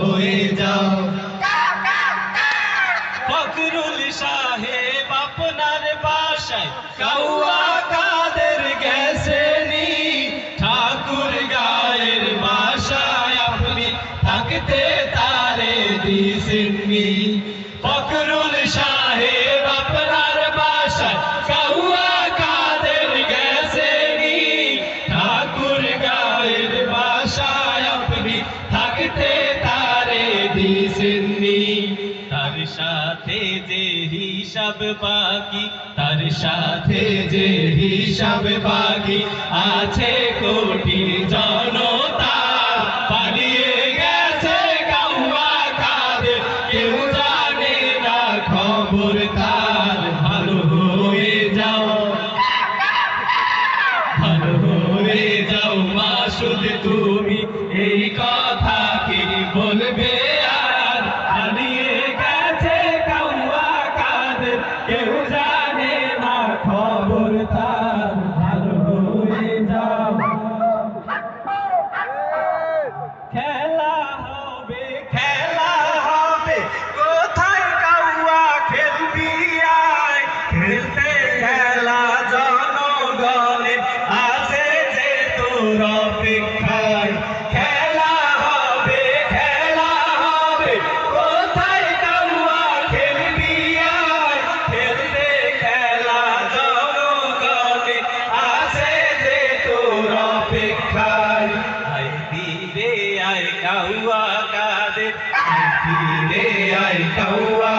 হয়ে যাও। ফখরুল সাহেব আপনার বাসায় কাউয়া কাদের গেছেনি ঠাকুর গায়ের বাসায় আপনি থাকতে দিছেননি তার সাথে যে হিসাব বাকি, তার সাথে যে হিসাব বাকি, আছে কোটি জনতা। গেছে কেউ জানে খবর তার ভালো হয়ে যাও। ভালো হয়ে যাও তুমি এই কথা Okay. ফিরে আয় কাউয়া